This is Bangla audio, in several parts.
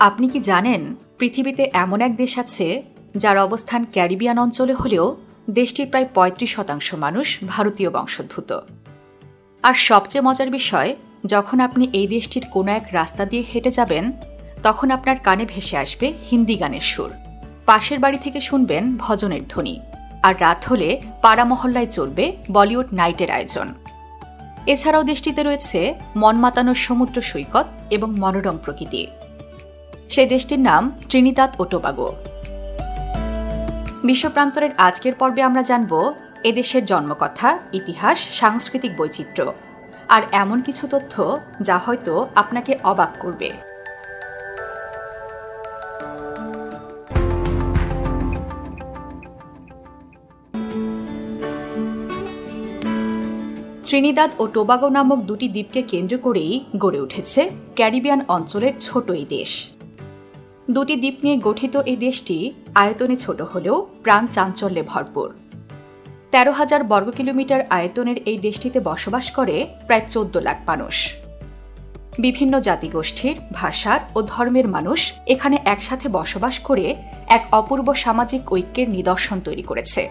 আপনি কি জানেন, পৃথিবীতে এমন এক দেশ আছে, যার অবস্থান ক্যারিবিয়ান অঞ্চলে হলেও দেশটির প্রায় পঁয়ত্রিশ শতাংশ মানুষ ভারতীয় বংশোদ্ভূত। আর সবচেয়ে মজার বিষয়, যখন আপনি এই দেশটির কোনো এক রাস্তা দিয়ে হেঁটে যাবেন, তখন আপনার কানে ভেসে আসবে হিন্দি গানের সুর। পাশের বাড়ি থেকে শুনবেন ভজনের ধ্বনি। আর রাত হলে পাড়া মহল্লায় চলবে বলিউড নাইটের আয়োজন। এছাড়াও দেশটিতে রয়েছে মন মাতানোর সমুদ্র সৈকত এবং মনোরম প্রকৃতি। সেই দেশটির নাম ত্রিনিতাত ও টোবাগো বিশ্বপ্রান্তরের আজকের পর্বে আমরা জানব এদেশের জন্মকথা, ইতিহাস, সাংস্কৃতিক বৈচিত্র্য আর এমন কিছু তথ্য যা হয়তো আপনাকে অবাক করবে। ত্রিনিদাদ ও টোবাগো নামক দুটি দ্বীপকে কেন্দ্র করেই গড়ে উঠেছে ক্যারিবিয়ান অঞ্চলের ছোট এই দেশ। দুটি দ্বীপ নিয়ে গঠিত এই দেশটি আয়তনে ছোট হলেও প্রাণ চাঞ্চল্যে ভরপুর। তেরো হাজার বর্গ কিলোমিটার আয়তনের এই দেশটিতে বসবাস করে প্রায় চোদ্দ লাখ মানুষ। বিভিন্ন জাতিগোষ্ঠীর, ভাষার ও ধর্মের মানুষ এখানে একসাথে বসবাস করে এক অপূর্ব সামাজিক ঐক্যের নিদর্শন তৈরি করেছে।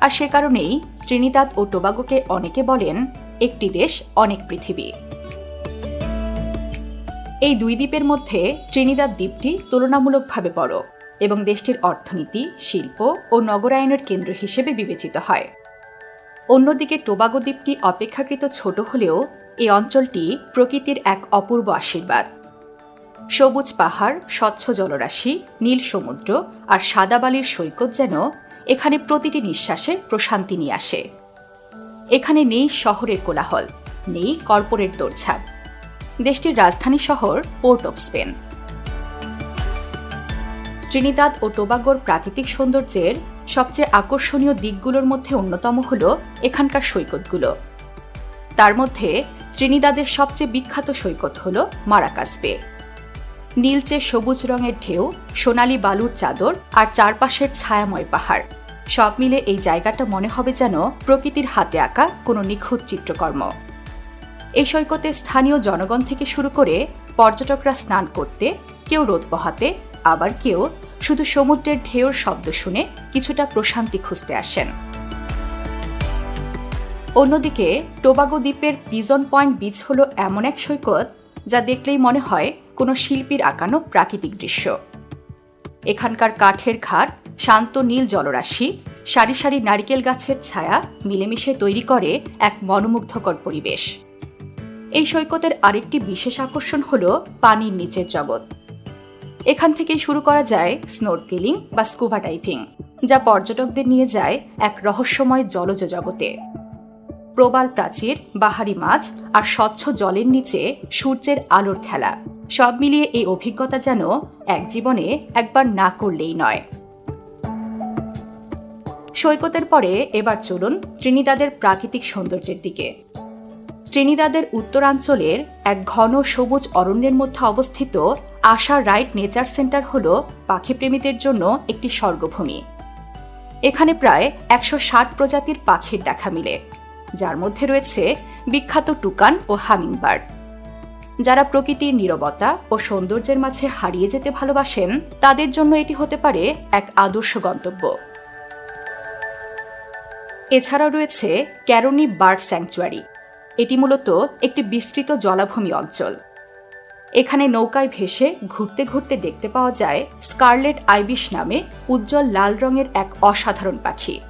আর সে কারণেই ত্রিনিদাদ ও টোবাগোকে অনেকে বলেন একটি দেশ অনেক পৃথিবী। এই দুই দ্বীপের মধ্যে ত্রিনিদাদ দ্বীপটি তুলনামূলকভাবে বড় এবং দেশটির অর্থনীতি, শিল্প ও নগরায়নের কেন্দ্র হিসেবে বিবেচিত হয়। অন্যদিকে টোবাগো দ্বীপটি অপেক্ষাকৃত ছোট হলেও এই অঞ্চলটি প্রকৃতির এক অপূর্ব আশীর্বাদ। সবুজ পাহাড়, স্বচ্ছ জলরাশি, নীল সমুদ্র আর সাদা বালির সৈকত যেন এখানে প্রতিটি নিঃশ্বাসে প্রশান্তি নিয়ে আসে। এখানে নেই শহরের কোলাহল, নেই কর্পোরেট দৌড়ঝাঁপ। দেশটির রাজধানী শহর পোর্ট অফ স্পেন। ত্রিনিদাদ ও টোবাগোর প্রাকৃতিক সৌন্দর্যের সবচেয়ে আকর্ষণীয় দিকগুলোর মধ্যে অন্যতম হল এখানকার সৈকতগুলো। তার মধ্যে ত্রিনিদাদের সবচেয়ে বিখ্যাত সৈকত হল মারাকাস বে নীলচে সবুজ রঙের ঢেউ, সোনালি বালুর চাদর আর চারপাশের ছায়াময় পাহাড়। সব মিলে এই জায়গাটা মনে হবে যেন প্রকৃতির হাতে আঁকা কোনো নিখুঁত চিত্রকর্ম। এই সৈকতে স্থানীয় জনগণ থেকে শুরু করে পর্যটকরা স্নান করতে, কেউ রোদ বহাতে, আবার কেউ শুধু সমুদ্রের ঢেউর শব্দ শুনে কিছুটা প্রশান্তি খুঁজতে আসেন। অন্যদিকে, টোবাগো দ্বীপের পিজন পয়েন্ট বিচ হল এমন এক সৈকত যা দেখলেই মনে হয় কোনো শিল্পীর আঁকানো প্রাকৃতিক দৃশ্য। এখানকার কাঠের ঘাট, শান্ত নীল জলরাশি, সারি সারি নারিকেল গাছের ছায়া মিলেমিশে তৈরি করে এক মনোমুগ্ধকর পরিবেশ। এই সৈকতের আরেকটি বিশেষ আকর্ষণ হল পানির নিচের জগৎ। এখান থেকেই শুরু করা যায় স্নোরকেলিং বা স্কুবা ডাইভিং যা পর্যটকদের নিয়ে যায় এক রহস্যময় জলজ জগতে। প্রবাল প্রাচীর, বাহারি মাছ আর স্বচ্ছ জলের নিচে সূর্যের আলোর খেলা, সব মিলিয়ে এই অভিজ্ঞতা যেন এক জীবনে একবার না করলেই নয়। সৈকতের পরে এবার চলুন ত্রিনিদাদের প্রাকৃতিক সৌন্দর্যের দিকে। ত্রিনিদাদের উত্তরাঞ্চলের এক ঘন সবুজ অরণ্যের মধ্যে অবস্থিত আশা রাইট নেচার সেন্টার হল পাখিপ্রেমীদের জন্য একটি স্বর্গভূমি। এখানে প্রায় একশো ষাট প্রজাতির পাখির দেখা মিলে, যার মধ্যে রয়েছে বিখ্যাত টুকান ও হামিংবার্ড যারা প্রকৃতির নীরবতা ও সৌন্দর্যের মাঝে হারিয়ে যেতে ভালোবাসেন, তাদের জন্য এটি হতে পারে এক আদর্শ গন্তব্য। এছাড়াও রয়েছে ক্যারোনি বার্ড স্যাংচুয়ারি এটি মূলত একটি বিস্তৃত জলাভূমি অঞ্চল। এখানে নৌকায় ভেসে ঘুরতে ঘুরতে দেখতে পাওয়া যায় স্কারলেট আইবিশ নামে উজ্জ্বল লাল রঙের এক অসাধারণ পাখি।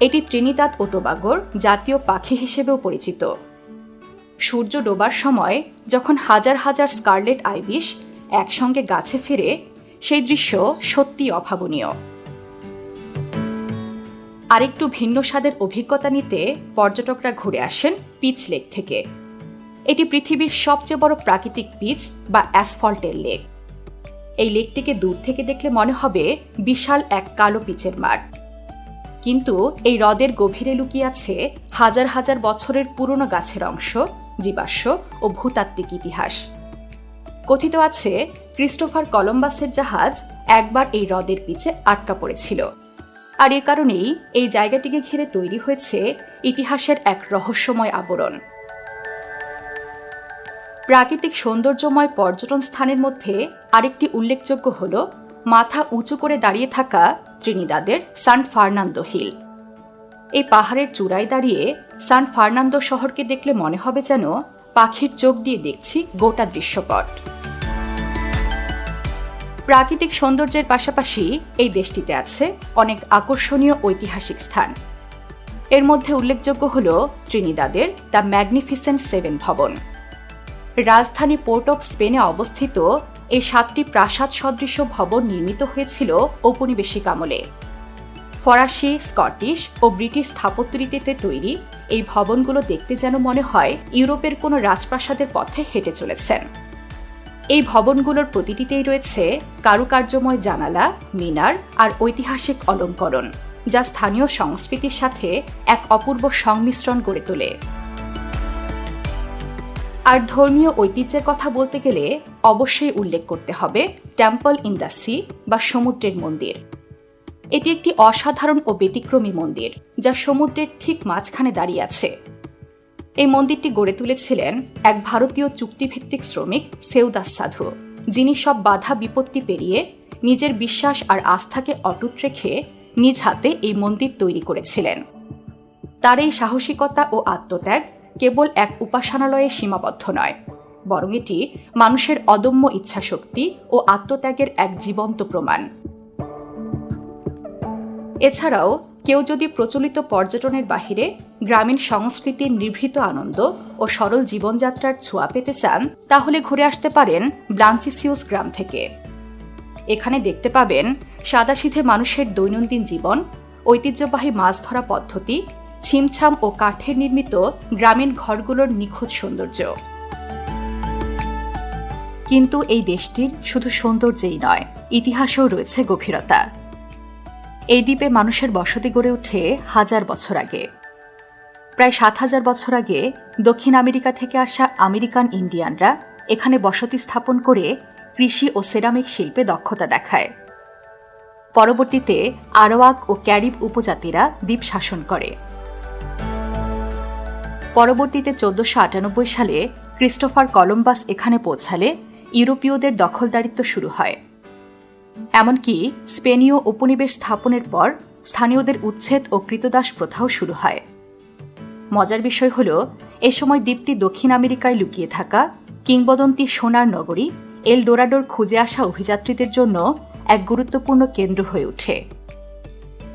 এটি ত্রিনিতাত ও টোবাগোর জাতীয় পাখি হিসেবেও পরিচিত। সূর্য ডোবার সময় যখন হাজার হাজার স্কারলেট আইবিশ একসঙ্গে গাছে ফিরে, সেই দৃশ্য সত্যি অভাবনীয়। আরেকটু ভিন্ন স্বাদের অভিজ্ঞতা নিতে পর্যটকরা ঘুরে আসেন পিচ লেক থেকে। এটি পৃথিবীর সবচেয়ে বড় প্রাকৃতিক পিচ বা অ্যাসফল্টের লেক। এই লেকটিকে দূর থেকে দেখলে মনে হবে বিশাল এক কালো পিচের মাঠ। কিন্তু এই হ্রদের গভীরে লুকিয়ে আছে হাজার হাজার বছরের পুরনো গাছের অংশ, জীবাশ্ম ও ভূতাত্ত্বিক ইতিহাস। কথিত আছে, ক্রিস্টোফার কলম্বাসের জাহাজ একবার এই হ্রদের পিছে আটকা পড়েছিল। আর এ কারণেই এই জায়গাটিকে ঘিরে তৈরি হয়েছে ইতিহাসের এক রহস্যময় আবরণ। প্রাকৃতিক সৌন্দর্যময় পর্যটন স্থানের মধ্যে আরেকটি উল্লেখযোগ্য হল মাথা উঁচু করে দাঁড়িয়ে থাকা ত্রিনিদাদের সান ফার্নান্দো হিল। এই পাহাড়ের চূড়ায় দাঁড়িয়ে সান ফার্নান্দো শহরকে দেখলে মনে হবে যেন পাখির চোখ দিয়ে দেখছি গোটা দৃশ্যপট। প্রাকৃতিক সৌন্দর্যের পাশাপাশি এই দেশটিতে আছে অনেক আকর্ষণীয় ঐতিহাসিক স্থান। এর মধ্যে উল্লেখযোগ্য হল ত্রিনিদাদের দ্য ম্যাগনিফিসেন্ট সেভেন ভবন। রাজধানী পোর্ট অফ স্পেনে অবস্থিত এই সাতটি প্রাসাদ সদৃশ ভবন নির্মিত হয়েছিল ঔপনিবেশিক আমলে। ফরাসি, স্কটিশ ও ব্রিটিশ স্থাপত্যরীতিতে তৈরি এই ভবনগুলো দেখতে যেন মনে হয় ইউরোপের কোনো রাজপ্রাসাদের পথে হেঁটে চলেছেন। এই ভবনগুলোর প্রতিটিতেই রয়েছে কারুকার্যময় জানালা, মিনার আর ঐতিহাসিক অলঙ্করণ, যা স্থানীয় সংস্কৃতির সাথে এক অপূর্ব সংমিশ্রণ গড়ে তোলে। আর ধর্মীয় ঐতিহ্যের কথা বলতে গেলে অবশ্যই উল্লেখ করতে হবে টেম্পল ইন দ্য সি বা সমুদ্রের মন্দির। এটি একটি অসাধারণ ও ব্যতিক্রমী মন্দির, যা সমুদ্রের ঠিক মাঝখানে দাঁড়িয়ে আছে। এই মন্দিরটি গড়ে তুলেছিলেন এক ভারতীয় চুক্তিভিত্তিক শ্রমিক সেউদাস সাধু, যিনি সব বাধা বিপত্তি পেরিয়ে নিজের বিশ্বাস আর আস্থাকে অটুট রেখে নিজ হাতে এই মন্দির তৈরি করেছিলেন। তার এই সাহসিকতা ও আত্মত্যাগ কেবল এক উপাসনালয়ে সীমাবদ্ধ নয়, বরং এটি মানুষের অদম্য ইচ্ছাশক্তি ও আত্মত্যাগের এক জীবন্ত প্রমাণ। এছাড়াও কেউ যদি প্রচলিত পর্যটনের বাহিরে গ্রামীণ সংস্কৃতির নিভৃত আনন্দ ও সরল জীবনযাত্রার ছোঁয়া পেতে চান, তাহলে ঘুরে আসতে পারেন ব্লাঞ্চিসিউস গ্রাম থেকে। এখানে দেখতে পাবেন সাদাসিধে মানুষের দৈনন্দিন জীবন, ঐতিহ্যবাহী মাছ ধরা পদ্ধতি, ছিমছাম ও কাঠের নির্মিত গ্রামীণ ঘরগুলোর নিখুঁত সৌন্দর্য। কিন্তু এই দেশটির শুধু সৌন্দর্যেই নয়, ইতিহাসেও রয়েছে গভীরতা। এই দ্বীপে মানুষের বসতি গড়ে ওঠে হাজার বছর আগে। প্রায় সাত হাজার বছর আগে দক্ষিণ আমেরিকা থেকে আসা আমেরিকান ইন্ডিয়ানরা এখানে বসতি স্থাপন করে কৃষি ও সেরামিক শিল্পে দক্ষতা দেখায়। পরবর্তীতে আরোয়াক ও ক্যারিব উপজাতিরা দ্বীপ শাসন করে। পরবর্তীতে চোদ্দশো আটানব্বই সালে ক্রিস্টোফার কলম্বাস এখানে পৌঁছালে ইউরোপীয়দের দখলদারিত্ব শুরু হয়। এমনকি স্পেনীয় উপনিবেশ স্থাপনের পর স্থানীয়দের উচ্ছেদ ও কৃতদাস প্রথাও শুরু হয়। মজার বিষয় হল, এ সময় দ্বীপটি দক্ষিণ আমেরিকায় লুকিয়ে থাকা কিংবদন্তি সোনার নগরী এল ডোরাডোর খুঁজে আসা অভিযাত্রীদের জন্য এক গুরুত্বপূর্ণ কেন্দ্র হয়ে ওঠে।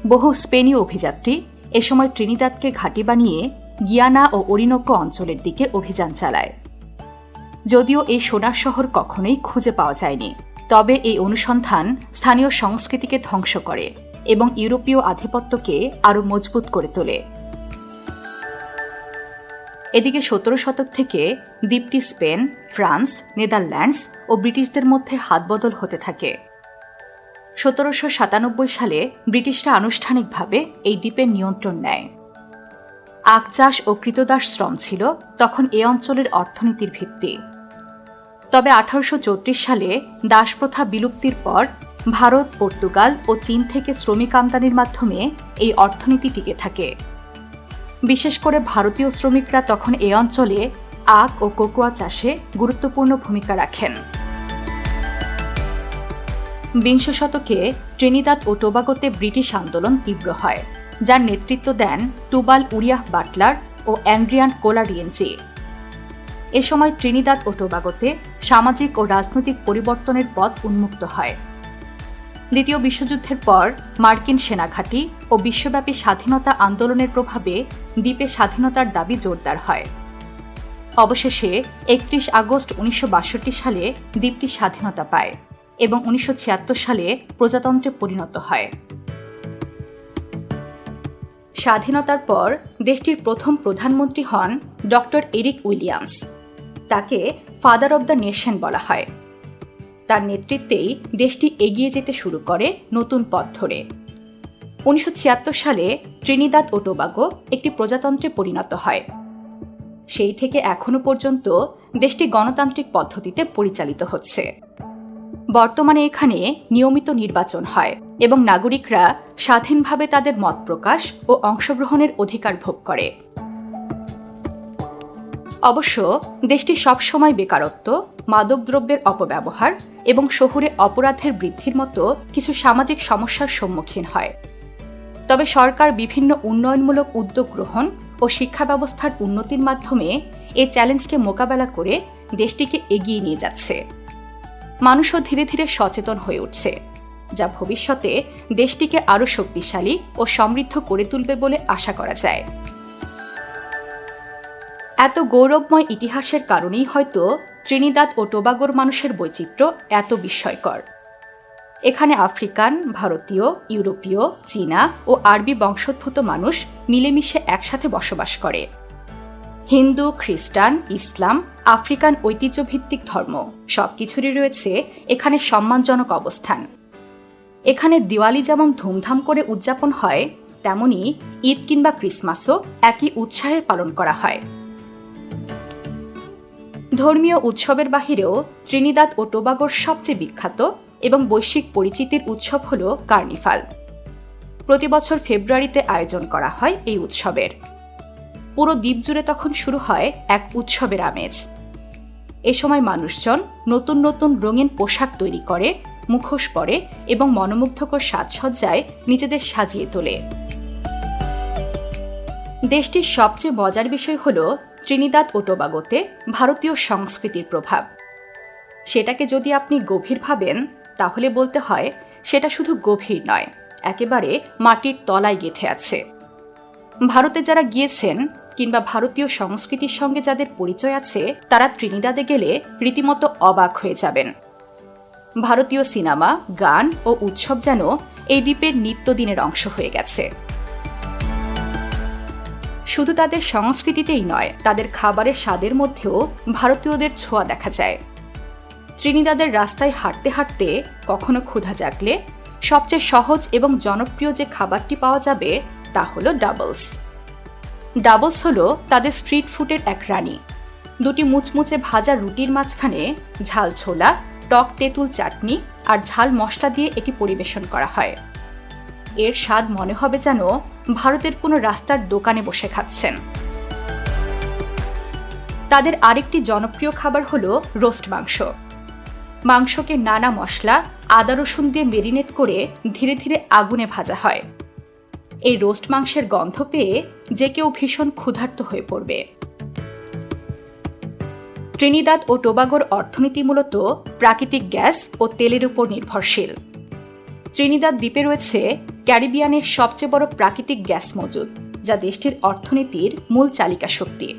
বহু স্পেনীয় অভিযাত্রী এ সময় ত্রিনিদাদকে ঘাঁটি বানিয়ে গিয়ানা ও অরিনক্য অঞ্চলের দিকে অভিযান চালায়। যদিও এই সোনার শহর কখনোই খুঁজে পাওয়া যায়নি। তবে এই অনুসন্ধান স্থানীয় সংস্কৃতিকে ধ্বংস করে এবং ইউরোপীয় আধিপত্যকে আরও মজবুত করে তোলে। এদিকে সতেরো শতক থেকে দ্বীপটি স্পেন, ফ্রান্স, নেদারল্যান্ডস ও ব্রিটিশদের মধ্যে হাতবদল হতে থাকে। সতেরোশো সাতানব্বই সালে ব্রিটিশরা আনুষ্ঠানিকভাবে এই দ্বীপের নিয়ন্ত্রণ নেয়। আখ চাষ ও কৃতদাস শ্রম ছিল তখন এ অঞ্চলের অর্থনীতির ভিত্তি। তবে আঠারোশো চৌত্রিশ সালে দাসপ্রথা বিলুপ্তির পর ভারত, পর্তুগাল ও চীন থেকে শ্রমিক আমদানির মাধ্যমে এই অর্থনীতি টিকে থাকে। বিশেষ করে ভারতীয় শ্রমিকরা তখন এ অঞ্চলে আখ ও কোকোয়া চাষে গুরুত্বপূর্ণ ভূমিকা রাখেন। বিংশ শতকে ট্রিনিদাদ ও টোবাগোতে ব্রিটিশ আন্দোলন তীব্র হয়, যার নেতৃত্ব দেন টুবাল উরিয়াহ বাটলার ও অ্যান্ড্রিয়ান কোলারিয়েনজি। এ সময় ত্রিনিদাদ ও টোবাগোতে সামাজিক ও রাজনৈতিক পরিবর্তনের পথ উন্মুক্ত হয়। দ্বিতীয় বিশ্বযুদ্ধের পর মার্কিন সেনাঘাঁটি ও বিশ্বব্যাপী স্বাধীনতা আন্দোলনের প্রভাবে দ্বীপে স্বাধীনতার দাবি জোরদার হয়। অবশেষে একত্রিশ আগস্ট উনিশশো বাষট্টি সালে দ্বীপটি স্বাধীনতা পায় এবং উনিশশো ছিয়াত্তর সালে প্রজাতন্ত্রে পরিণত হয়। স্বাধীনতার পর দেশটির প্রথম প্রধানমন্ত্রী হন ডক্টর এরিক উইলিয়ামস। তাকে ফাদার অব দ্য নেশন বলা হয়। তার নেতৃত্বেই দেশটি এগিয়ে যেতে শুরু করে নতুন পথ ধরে। উনিশশো ছিয়াত্তর সালে ট্রিনিদাদ ও টোবাগো একটি প্রজাতন্ত্রে পরিণত হয়। সেই থেকে এখনও পর্যন্ত দেশটি গণতান্ত্রিক পদ্ধতিতে পরিচালিত হচ্ছে। বর্তমানে এখানে নিয়মিত নির্বাচন হয় এবং নাগরিকরা স্বাধীনভাবে তাদের মত প্রকাশ ও অংশগ্রহণের অধিকার ভোগ করে। অবশ্য দেশটি সবসময় বেকারত্ব, মাদকদ্রব্যের অপব্যবহার এবং শহুরে অপরাধের বৃদ্ধির মতো কিছু সামাজিক সমস্যার সম্মুখীন হয়। তবে সরকার বিভিন্ন উন্নয়নমূলক উদ্যোগ গ্রহণ ও শিক্ষা ব্যবস্থার উন্নতির মাধ্যমে এ চ্যালেঞ্জকে মোকাবেলা করে দেশটিকে এগিয়ে নিয়ে যাচ্ছে। মানুষও ধীরে ধীরে সচেতন হয়ে উঠছে, যা ভবিষ্যতে দেশটিকে আরও শক্তিশালী ও সমৃদ্ধ করে তুলবে বলে আশা করা যায়। এত গৌরবময় ইতিহাসের কারণেই হয়তো ত্রিনিদাদ ও টোবাগোর মানুষের বৈচিত্র্য এত বিস্ময়কর। এখানে আফ্রিকান, ভারতীয়, ইউরোপীয়, চীনা ও আরবি বংশোদ্ভূত মানুষ মিলেমিশে একসাথে বসবাস করে। হিন্দু, খ্রিস্টান, ইসলাম, আফ্রিকান ঐতিহ্যভিত্তিক ধর্ম সবকিছুরই রয়েছে এখানে সম্মানজনক অবস্থান। এখানে দিওয়ালি যেমন ধুমধাম করে উদযাপন হয়, তেমনি ঈদ কিংবা ক্রিসমাসও একই উৎসাহে পালন করা হয়। ধর্মীয় উৎসবের বাহিরেও ত্রিনিদাদ ও টোবাগোর সবচেয়ে বিখ্যাত এবং বৈশ্বিক পরিচিতির উৎসব হল কার্নিভাল। প্রতি বছর ফেব্রুয়ারিতে আয়োজন করা হয় এই উৎসবের। পুরো দ্বীপ জুড়ে তখন শুরু হয় এক উৎসবের আমেজ। এ সময় মানুষজন নতুন নতুন রঙিন পোশাক তৈরি করে, মুখোশ পরে এবং মনোমুগ্ধকর সাজসজ্জায় নিজেদের সাজিয়ে তোলে। দেশটির সবচেয়ে মজার বিষয় হল ত্রিনিদাদ ও টোবাগোতে ভারতীয় সংস্কৃতির প্রভাব। সেটাকে যদি আপনি গভীর ভাবেন, তাহলে বলতে হয় সেটা শুধু গভীর নয়, একেবারে মাটির তলায় গেঁথে আছে। ভারতে যারা গিয়েছেন কিংবা ভারতীয় সংস্কৃতির সঙ্গে যাদের পরিচয় আছে, তারা ত্রিনিদাদে গেলে রীতিমতো অবাক হয়ে যাবেন। ভারতীয় সিনেমা, গান ও উৎসব যেন এই দ্বীপের নিত্যদিনের অংশ হয়ে গেছে। শুধু তাদের সংস্কৃতিতেই নয়, তাদের খাবারের স্বাদের মধ্যেও ভারতীয়দের ছোঁয়া দেখা যায়। ত্রিনিদাদের রাস্তায় হাঁটতে হাঁটতে কখনো ক্ষুধা জাগলে, সবচেয়ে সহজ এবং জনপ্রিয় যে খাবারটি পাওয়া যাবে তা হলো ডাবলস। ডাবলস হলো তাদের স্ট্রিট ফুডের এক রানী। দুটি মুচমুচে ভাজা রুটির মাঝখানে ঝাল ছোলা, টক তেঁতুল চাটনি আর ঝাল মশলা দিয়ে এটি পরিবেশন করা হয়। এর স্বাদ মনে হবে যেন ভারতের কোনো রাস্তার দোকানে বসে খাচ্ছেন। তাদের আরেকটি জনপ্রিয় খাবার হলো রোস্ট মাংস। মাংসকে নানা মশলা, আদা রসুন দিয়ে মেরিনেট করে ধীরে ধীরে আগুনে ভাজা হয়। এই রোস্ট মাংসের গন্ধ পেয়ে যে কেউ ভীষণ ক্ষুধার্ত হয়ে পড়বে। ট্রিনিদাদ ও টোবাগোর অর্থনীতি মূলত প্রাকৃতিক গ্যাস ও তেলের উপর নির্ভরশীল। ত্রিনিদাদ দ্বীপে রয়েছে ক্যারিবিয়ানের সবচেয়ে বড় প্রাকৃতিক গ্যাস মজুদ, যা দেশটির অর্থনীতির মূল চালিকা শক্তি।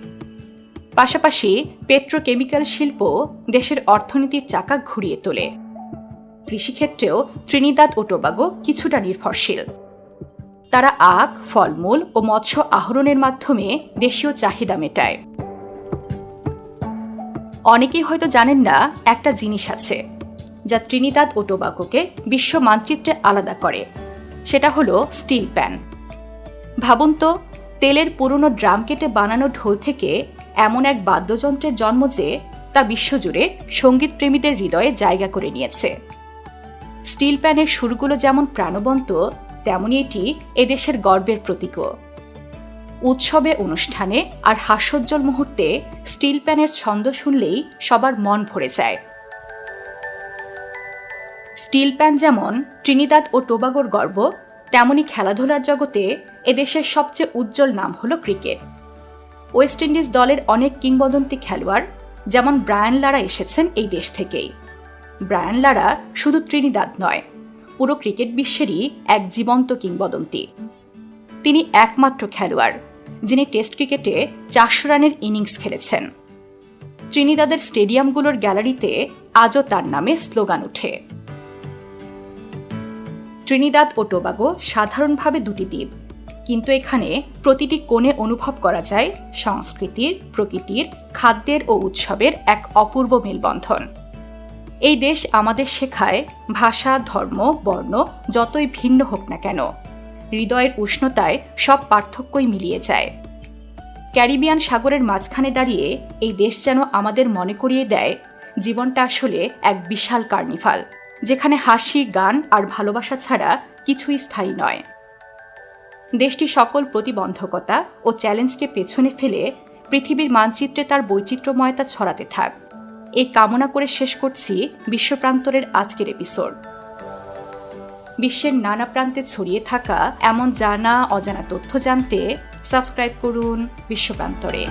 পাশাপাশি, পেট্রোকেমিক্যাল শিল্প দেশের অর্থনীতির চাকা ঘুরিয়ে তোলে। কৃষিক্ষেত্রেও ত্রিনিদাদ ও টোবাগো কিছুটা নির্ভরশীল। তারা আখ, ফলমূল ও মৎস্য আহরণের মাধ্যমে দেশীয় চাহিদা মেটায়। অনেকেই হয়তো জানেন না, একটা জিনিস আছে, যা ত্রিনিদাদ ও টোবাগোকে বিশ্ব মানচিত্রে আলাদা করে। সেটা হলো স্টিল প্যান। ভাবুন তো, তেলের পুরনো ড্রাম কেটে বানানো ঢোল থেকে এমন এক বাদ্যযন্ত্রের জন্ম যে তা বিশ্বজুড়ে সংগীত প্রেমীদের হৃদয়ে জায়গা করে নিয়েছে। স্টিল প্যানের সুরগুলো যেমন প্রাণবন্ত, তেমনি এটি এদেশের গর্বের প্রতীকও। উৎসবে, অনুষ্ঠানে আর হাস্যোজ্জ্বল মুহূর্তে স্টিল প্যানের ছন্দ শুনলেই সবার মন ভরে যায়। স্টিল প্যান যেমন ট্রিনিদাদ ও টোবাগোর গর্ব, তেমনি খেলাধুলার জগতে এদেশের সবচেয়ে উজ্জ্বল নাম হল ক্রিকেট। ওয়েস্ট ইন্ডিজ দলের অনেক কিংবদন্তি খেলোয়াড়, যেমন ব্রায়ান লারা এসেছেন এই দেশ থেকেই। ব্রায়ান লারা শুধু ত্রিনিদাদ নয়, পুরো ক্রিকেট বিশ্বেরই এক জীবন্ত কিংবদন্তি। তিনি একমাত্র খেলোয়াড়, যিনি টেস্ট ক্রিকেটে চারশো রানের ইনিংস খেলেছেন। ত্রিনিদাদের স্টেডিয়ামগুলোর গ্যালারিতে আজও তার নামে স্লোগান ওঠে। ত্রিনিদাদ ও টোবাগো সাধারণভাবে দুটি দ্বীপ। কিন্তু এখানে প্রতিটি কোণে অনুভব করা যায় সংস্কৃতির, প্রকৃতির, খাদ্যের ও উৎসবের এক অপূর্ব মেলবন্ধন। এই দেশ আমাদের শেখায় ভাষা, ধর্ম, বর্ণ যতই ভিন্ন হোক না কেন, হৃদয়ের উষ্ণতায় সব পার্থক্যই মিলিয়ে যায়। ক্যারিবিয়ান সাগরের মাঝখানে দাঁড়িয়ে এই দেশ যেন আমাদের মনে করিয়ে দেয়, জীবনটা আসলে এক বিশাল কার্নিভাল। যেখানে হাসি, গান আর ভালোবাসা ছাড়া কিছুই স্থায়ী নয়। দেশটি সকল প্রতিবন্ধকতা ও চ্যালেঞ্জকে পেছনে ফেলে পৃথিবীর মানচিত্রে তার বৈচিত্র্যময়তা ছড়াতে থাক। এই কামনা করে শেষ করছি বিশ্বপ্রান্তরের আজকের এপিসোড। বিশ্বের নানা প্রান্তে ছড়িয়ে থাকা এমন জানা, অজানা তথ্য জানতে সাবস্ক্রাইব করুন বিশ্বপ্রান্তরে।